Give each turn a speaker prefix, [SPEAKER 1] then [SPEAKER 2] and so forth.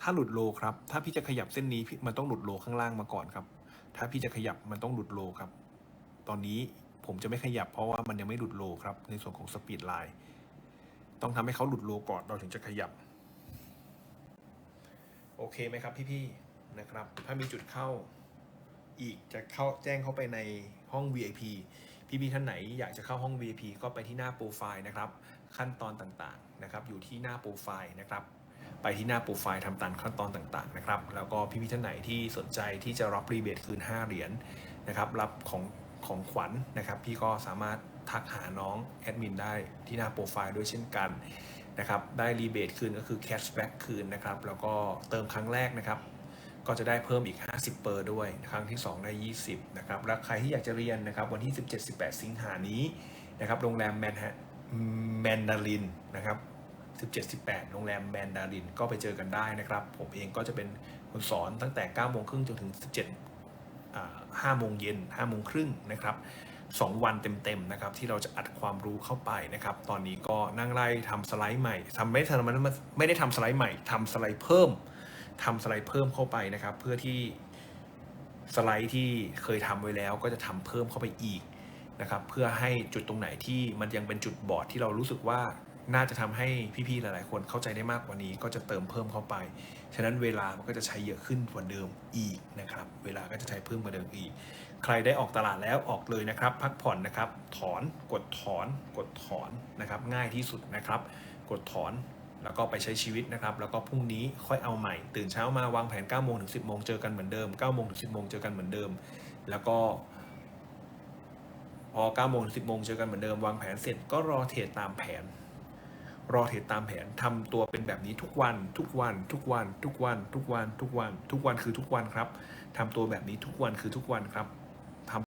[SPEAKER 1] ถ้าหลุดโลครับ ถ้าพี่จะขยับเส้นนี้พี่มันต้องหลุดโลข้างล่างมาก่อนครับ ถ้าพี่จะขยับมันต้องหลุดโลครับ ตอนนี้ผมจะไม่ขยับเพราะว่ามันยังไม่หลุดโลครับ ในส่วนของสปีดไลน์ต้องทำให้เขาหลุดโลก่อนเราถึงจะขยับ โอเคไหมครับพี่ๆนะครับ ถ้ามีจุดเข้าอีกจะเข้าแจ้งเข้าไปในห้อง VIP พี่ๆท่านไหนอยากจะเข้าห้อง VIP ก็ไปที่หน้าโปรไฟล์นะครับ ขั้นตอนต่างๆนะครับ อยู่ที่หน้าโปรไฟล์นะครับ ไปที่หน้าโปรไฟล์ทำตามขั้นตอนต่างๆนะครับ แล้วก็พี่ๆท่านไหนที่สนใจที่จะรับรีเบทคืน 5 เหรียญนะครับรับของของขวัญนะครับ พี่ก็สามารถทักหาน้องแอดมินได้ที่หน้าโปรไฟล์ด้วยเช่นกันนะครับได้รีเบทคืนก็คือแคชแบ็กคืนนะครับ แล้วก็เติมครั้งแรกนะครับก็จะได้เพิ่มอีก 50 เปอร์ด้วย ครั้งที่ 2 ได้ 20 นะครับ และใครที่อยากจะเรียนนะครับ วันที่ 17-18 สิงหานี้นะครับ โรงแรมแมนแมนดารินนะครับ 17-18 โรงแรมแมนดารินก็ไปเจอกันได้นะครับ ผมเองก็จะเป็นคนสอนตั้งแต่9โมงครึ่งจนถึง 17อ่า5โมงเย็น5โมงครึ่งนะครับ2 วันเต็มๆนะครับที่เราจะอัดความรู้เข้าไปนะครับ ตอนนี้ก็นั่งไล่ทำสไลด์ใหม่ทำไม่ทำไม่ได้ทำสไลด์ใหม่ทำสไลด์เพิ่มทำสไลด์เพิ่มเข้าไปนะครับ เพื่อที่สไลด์ที่เคยทำไว้แล้วก็จะทำเพิ่มเข้าไปอีกนะครับ เพื่อให้จุดตรงไหนที่มันยังเป็นจุดบอดที่เรารู้สึกว่า น่าจะทำให้พี่ๆหลายๆ คนเข้าใจได้มากกว่านี้ ก็จะเติมเพิ่มเข้าไป ฉะนั้นเวลามันก็จะใช้เยอะขึ้นกว่าเดิมอีกนะครับ เวลาก็จะใช้เพิ่มกว่าเดิมอีก ใครได้ออกตลาดแล้วออกเลยนะครับ พักผ่อนนะครับ ถอน กดถอน กดถอนนะครับ ง่ายที่สุดนะครับ กดถอนแล้วก็ไปใช้ชีวิตนะครับ แล้วก็พรุ่งนี้ค่อยเอาใหม่ ตื่นเช้ามาวางแผน9โมงถึง10โมงเจอกันเหมือนเดิม9โมงถึง10โมงเจอกันเหมือนเดิม แล้วก็พอ9โมงถึง10โมงเจอกันเหมือนเดิมวางแผนเสร็จก็รอเทรดตามแผน รอเทรดตามแผนทำตัวเป็นแบบนี้ทุกวัน ทุกวัน ทุกวัน ทุกวัน ทุกวัน ทุกวัน ทุกวันคือทุกวันครับทำตัวแบบนี้ทุกวันคือทุกวันครับ